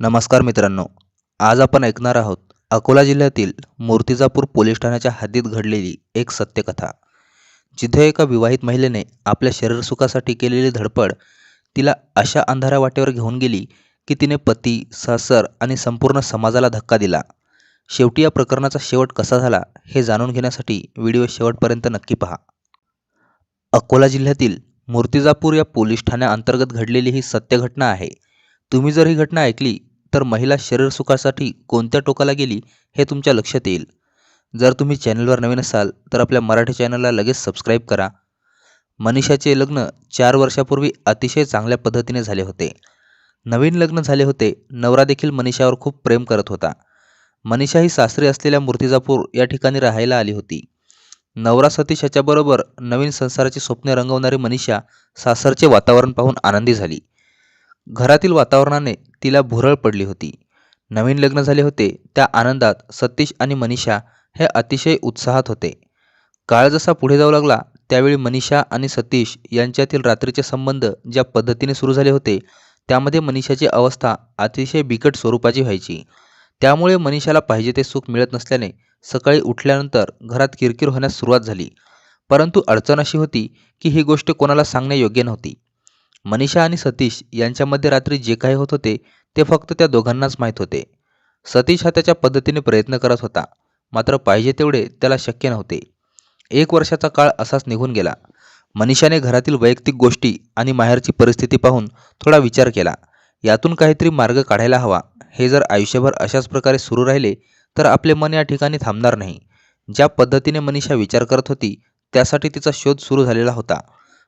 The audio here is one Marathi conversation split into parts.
नमस्कार मित्रांनो आज आपण ऐकणार आहोत अकोला जिल्ह्यातील मूर्तिजापूर पोलीस ठाण्याच्या हद्दीत घडलेली एक सत्यकथा. जिथे एका विवाहित महिलेने आपल्या शरीरसुखासाठी केलेली धडपड तिला अशा अंधाऱ्या वाटेवर घेऊन गेली की तिने पती सासर आणि संपूर्ण समाजाला धक्का दिला. शेवटी या प्रकरणाचा शेवट कसा झाला हे जाणून घेण्यासाठी व्हिडिओ शेवटपर्यंत नक्की पहा. अकोला जिल्ह्यातील मूर्तिजापूर या पोलीस ठाण्याअंतर्गत घडलेली ही सत्य घटना आहे. तुम्ही जर ही घटना ऐकली तर महिला शरीरसुखासाठी कोणत्या टोकाला गेली हे तुमच्या लक्षात येईल. जर तुम्ही चॅनलवर नवीन असाल तर आपल्या मराठी चॅनलला लगेच सबस्क्राईब करा. मनीषाचे लग्न चार वर्षापूर्वी अतिशय चांगल्या पद्धतीने झाले होते. नवीन लग्न झाले होते नवरा देखील मनीषावर खूप प्रेम करत होता. मनीषा ही सासरी असलेल्या मूर्तिजापूर या ठिकाणी राहायला आली होती. नवरा सतीश ह्याच्याबरोबर नवीन संसाराची स्वप्ने रंगवणारी मनीषा सासरचे वातावरण पाहून आनंदी झाली. घरातील वातावरणाने तिला भुरळ पडली होती. नवीन लग्न झाले होते त्या आनंदात सतीश आणि मनीषा हे अतिशय उत्साहात होते. काळ जसा पुढे जाऊ लागला त्यावेळी मनीषा आणि सतीश यांच्यातील रात्रीचे संबंध ज्या पद्धतीने सुरू झाले होते त्यामध्ये मनीषाची अवस्था अतिशय बिकट स्वरूपाची व्हायची. त्यामुळे मनीषाला पाहिजे ते सुख मिळत नसल्याने सकाळी उठल्यानंतर घरात किरकिर होण्यास सुरुवात झाली. परंतु अडचण अशी होती की ही गोष्ट कोणाला सांगणे योग्य नव्हती. मनीषा आणि सतीश यांच्यामध्ये रात्री जे काही होत होते ते फक्त त्या दोघांनाच माहीत होते. सतीश हा त्याच्या पद्धतीने प्रयत्न करत होता मात्र पाहिजे तेवढे त्याला शक्य नव्हते. एक वर्षाचा काळ असाच निघून गेला. मनीषाने घरातील वैयक्तिक गोष्टी आणि माहेरची परिस्थिती पाहून थोडा विचार केला. यातून काहीतरी मार्ग काढायला हवा. हे जर आयुष्यभर अशाच प्रकारे सुरू राहिले तर आपले मन या ठिकाणी थांबणार नाही. ज्या पद्धतीने मनीषा विचार करत होती त्यासाठी तिचा शोध सुरू झालेला होता.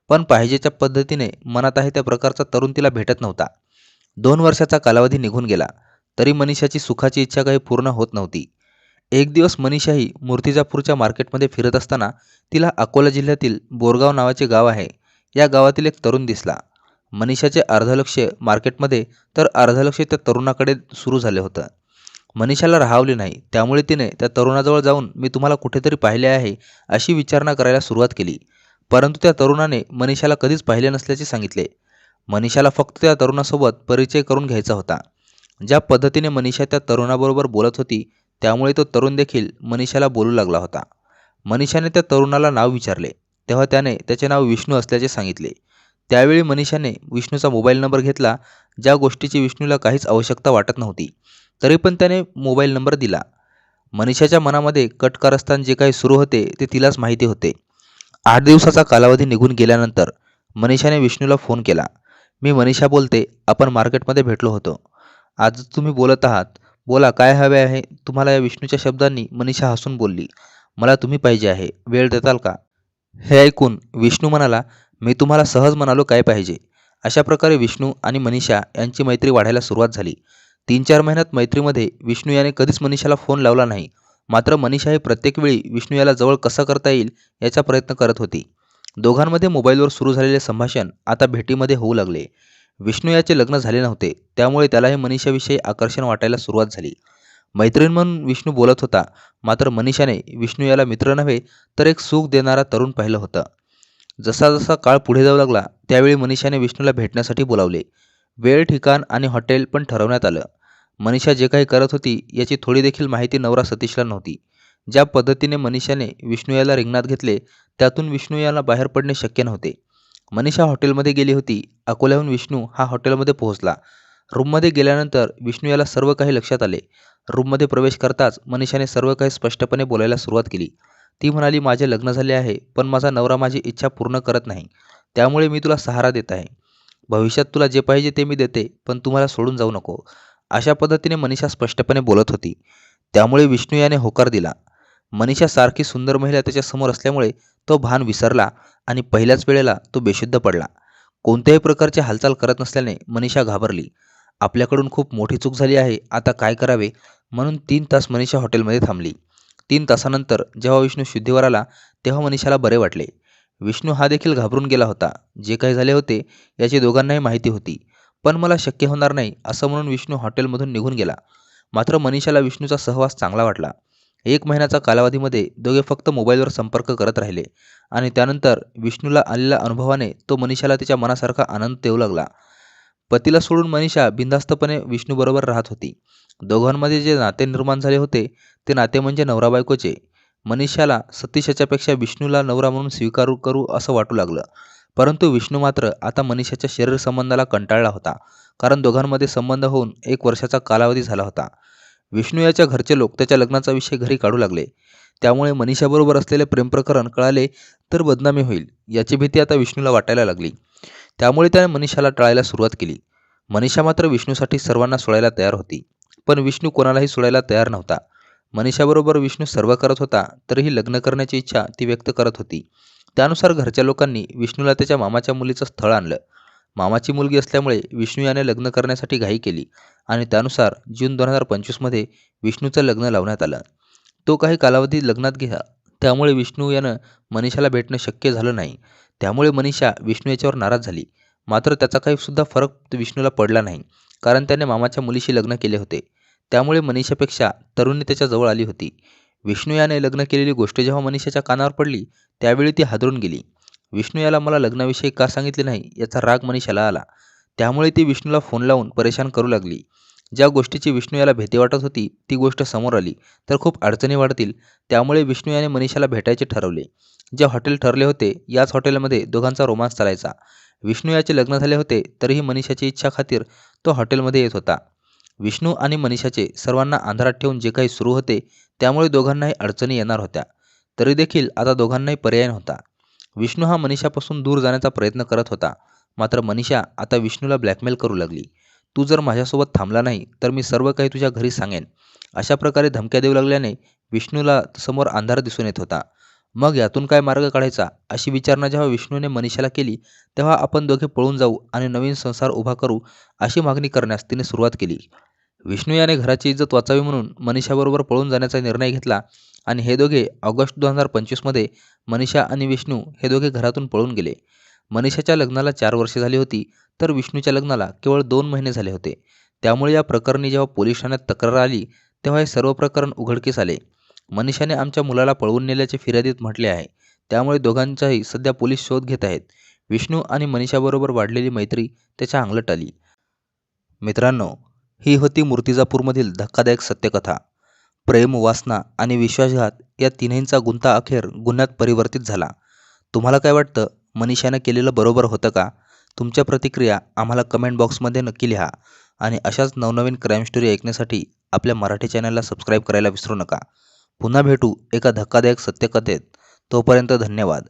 पण पाहिजेच्या पद्धतीने मनात आहे त्या प्रकारचा तरुण तिला भेटत नव्हता. दोन वर्षाचा कालावधी निघून गेला. तरी मनीषाची सुखाची इच्छा काही पूर्ण होत नव्हती. एक दिवस मनीषाही मूर्तिजापूरच्या मार्केटमध्ये फिरत असताना तिला अकोला जिल्ह्यातील बोरगाव नावाचे गाव आहे. या गावातील एक तरुण दिसला. मनीषाचे अर्धलक्ष मार्केटमध्ये तर अर्धलक्ष त्या तरुणाकडे सुरू झाले होतं. मनीषाला राहावले नाही. त्यामुळे तिने त्या तरुणाजवळ जाऊन मी तुम्हाला कुठेतरी पाहिले आहे अशी विचारणा करायला सुरुवात केली. परंतु त्या तरुणाने मनीषाला कधीच पाहिले नसल्याचे सांगितले. मनीषाला फक्त त्या तरुणासोबत परिचय करून घ्यायचा होता. ज्या पद्धतीने मनीषा त्या तरुणाबरोबर बोलत होती त्यामुळे तो तरुण देखील मनीषाला बोलू लागला होता. मनीषाने त्या तरुणाला नाव विचारले. तेव्हा त्याने त्याचे नाव विष्णू असल्याचे सांगितले. त्यावेळी मनीषाने विष्णूचा मोबाईल नंबर घेतला ज्या गोष्टीची विष्णूला काहीच आवश्यकता वाटत नव्हती. तरी पण त्याने मोबाईल नंबर दिला. मनीषाच्या मनामध्ये कटकारस्थान जे काही सुरू होते ते तिलाच माहिती होते. आठ दिवसाचा कालावधी निघून गेल्यानंतर मनीषाने विष्णूला फोन केला. मी मनीषा बोलते आपण मार्केटमध्ये भेटलो होतो. आज तुम्ही बोलत आहात. बोला काय हवे आहे? तुम्हाला या विष्णूच्या शब्दांनी मनीषा हसून बोलली. मला तुम्ही पाहिजे आहे. वेळ देताल का? हे ऐकून विष्णू म्हणाला मी तुम्हाला सहज म्हणालो काय पाहिजे? अशा प्रकारे विष्णू आणि मनीषा यांची मैत्री वाढायला सुरुवात झाली. तीन चार महिन्यात मैत्रीमध्ये विष्णू याने कधीच मनीषाला फोन लावला नाही. मात्र मनीषा हे प्रत्येक वेळी विष्णू याला जवळ कसा करता येईल याचा प्रयत्न करत होती. दोघांमध्ये मोबाईलवर सुरू झालेले संभाषण आता भेटीमध्ये होऊ लागले. विष्णू याचे लग्न झाले नव्हते त्यामुळे त्यालाही मनीषाविषयी आकर्षण वाटायला सुरुवात झाली. मैत्रीण म्हणून विष्णू बोलत होता मात्र मनीषाने विष्णू याला मित्र नव्हे तर एक सुख देणारा तरुण पाहिलं होतं. जसा जसा काळ पुढे जाऊ लागला त्यावेळी मनीषाने विष्णूला भेटण्यासाठी बोलावले. वेळ ठिकाण आणि हॉटेल पण ठरवण्यात आलं. मनीषा जे काही करत होती याची थोडी देखील माहिती नवरा सतीशला नव्हती. ज्या पद्धतीने मनीषाने विष्णू याला रिंगणात घेतले त्यातून विष्णू याला बाहेर पडणे शक्य नव्हते. मनीषा हॉटेलमध्ये गेली होती. अकोल्याहून विष्णू हा हॉटेलमध्ये पोहोचला. रूममध्ये गेल्यानंतर विष्णू याला सर्व काही लक्षात आले. रूममध्ये प्रवेश करताच मनीषाने सर्व काही स्पष्टपणे बोलायला सुरुवात केली. ती म्हणाली माझे लग्न झाले आहे पण माझा नवरा माझी इच्छा पूर्ण करत नाही. त्यामुळे मी तुला सहारा देत आहे. भविष्यात तुला जे पाहिजे ते मी देते पण तुम्हाला सोडून जाऊ नको. अशा पद्धतीने मनीषा स्पष्टपणे बोलत होती. त्यामुळे विष्णू याने होकार दिला. मनीषा सारखी सुंदर महिला त्याच्यासमोर असल्यामुळे तो भान विसरला आणि पहिल्याच वेळेला तो बेशुद्ध पडला. कोणत्याही प्रकारची हालचाल करत नसल्याने मनीषा घाबरली. आपल्याकडून खूप मोठी चूक झाली आहे आता काय करावे? म्हणून तीन तास मनीषा हॉटेलमध्ये थांबली. तीन तासानंतर जेव्हा विष्णू शुद्धीवर आला तेव्हा मनीषाला बरे वाटले. विष्णू हा देखील घाबरून गेला होता. जे काही झाले होते याची दोघांनाही माहिती होती. पण मला शक्य होणार नाही असं म्हणून विष्णू हॉटेलमधून निघून गेला. मात्र मनीषाला विष्णूचा सहवास चांगला वाटला. एक महिन्याचा कालावधीमध्ये दोघे फक्त मोबाईलवर संपर्क करत राहिले आणि त्यानंतर विष्णूला आलेल्या अनुभवाने तो मनीषाला तिच्या मनासारखा आनंद देऊ लागला. पतीला सोडून मनीषा बिनधास्तपणे विष्णूबरोबर राहत होती. दोघांमध्ये जे नाते निर्माण झाले होते ते नाते म्हणजे नवरा बायकोचे मनीषाला सतीशाच्यापेक्षा विष्णूला नवरा म्हणून स्वीकारू करू असं वाटू लागलं. परंतु विष्णू मात्र आता मनीषाच्या शरीर संबंधाला कंटाळला होता कारण दोघांमध्ये संबंध होऊन एक वर्षाचा कालावधी झाला होता. विष्णू याच्या घरचे लोक त्याच्या लग्नाचा विषय घरी काढू लागले. त्यामुळे मनीषाबरोबर असलेले प्रेमप्रकरण कळाले तर बदनामी होईल याची भीती आता विष्णूला वाटायला लागली. त्यामुळे त्याने मनीषाला टाळायला सुरुवात केली. मनीषा मात्र विष्णूसाठी सर्वांना सोडायला तयार होती पण विष्णू कोणालाही सोडायला तयार नव्हता. मनीषाबरोबर विष्णू सर्व करत होता तरीही लग्न करण्याची इच्छा ती व्यक्त करत होती. त्यानुसार घरच्या लोकांनी विष्णूला त्याच्या मामाच्या मुलीचं स्थळ आणलं. मामाची मुलगी असल्यामुळे विष्णू याने लग्न करण्यासाठी घाई केली आणि त्यानुसार जून दोन हजार पंचवीसमध्ये विष्णूचं लग्न लावण्यात आलं. तो काही कालावधी लग्नात घ्या त्यामुळे विष्णू यानं मनीषाला भेटणं शक्य झालं नाही. त्यामुळे मनीषा विष्णू याच्यावर नाराज झाली. मात्र त्याचा काही सुद्धा फरक विष्णूला पडला नाही कारण त्याने मामाच्या मुलीशी लग्न केले होते. त्यामुळे मनीषापेक्षा तरुणी त्याच्याजवळ आली होती. विष्णू याने लग्न केलेली गोष्ट जेव्हा मनीषाच्या कानावर पडली त्यावेळी ती हादरून गेली. विष्णू याला मला लग्नाविषयी का सांगितले नाही याचा राग मनीषाला आला. त्यामुळे ती विष्णूला फोन लावून परेशान करू लागली. ज्या गोष्टीची विष्णू याला भीती वाटत होती ती गोष्ट समोर आली. तर खूप अडचणी वाढतील त्यामुळे विष्णू याने मनीषाला भेटायचे ठरवले. जे हॉटेल ठरले होते याच हॉटेलमध्ये दोघांचा रोमांस चालायचा. विष्णू याचे लग्न झाले होते तरीही मनीषाची इच्छा खातीर तो हॉटेलमध्ये येत होता. विष्णू आणि मनीषाचे सर्वांना अंधारात ठेवून जे काही सुरू होते त्यामुळे दोघांनाही अडचणी येणार होत्या. तरी देखील आता दोघांनाही पर्याय नव्हता. विष्णू हा मनीषापासून दूर जाण्याचा प्रयत्न करत होता. मात्र मनीषा आता विष्णूला ब्लॅकमेल करू लागली. तू जर माझ्यासोबत थांबला नाही तर मी सर्व काही तुझ्या घरी सांगेन. अशा प्रकारे धमक्या देऊ लागल्याने विष्णूला समोर अंधार दिसून येत होता. मग यातून काय मार्ग काढायचा? अशी विचारणा जेव्हा विष्णूने मनीषाला केली तेव्हा आपण दोघे पळून जाऊ आणि नवीन संसार उभा करू अशी मागणी करण्यास तिने सुरुवात केली. विष्णू याने घराची इज्जत वाचावी म्हणून मनीषाबरोबर पळून जाण्याचा निर्णय घेतला आणि हे दोघे ऑगस्ट दोन हजार पंचवीसमध्ये मनीषा आणि विष्णू हे दोघे घरातून पळून गेले. मनीषाच्या लग्नाला चार वर्षे झाली होती तर विष्णूच्या लग्नाला केवळ दोन महिने झाले होते. त्यामुळे या प्रकरणी जेव्हा पोलीस ठाण्यात तक्रार आली तेव्हा हे सर्व प्रकरण उघडकीस आले. मनीषाने आमच्या मुलाला पळवून नेल्याचे फिर्यादीत म्हटले आहे. त्यामुळे दोघांचाही सध्या पोलीस शोध घेत आहेत. विष्णू आणि मनीषाबरोबर वाढलेली मैत्री त्याच्या अंगलट आली. मित्रांनो ही होती मूर्तिजापूरमधील धक्कादायक सत्यकथा. प्रेम वासना आणि विश्वासघात या तिन्हींचा गुंता अखेर गुन्ह्यात परिवर्तित झाला. तुम्हाला काय वाटतं? मनीषानं केलेलं बरोबर होतं का? तुमच्या प्रतिक्रिया आम्हाला कमेंट बॉक्समध्ये नक्की लिहा आणि अशाच नवनवीन क्राईम स्टोरी ऐकण्यासाठी आपल्या मराठी चॅनलला सबस्क्राईब करायला विसरू नका. पुन्हा भेटू एका धक्कादायक सत्यकथेत. तोपर्यंत धन्यवाद.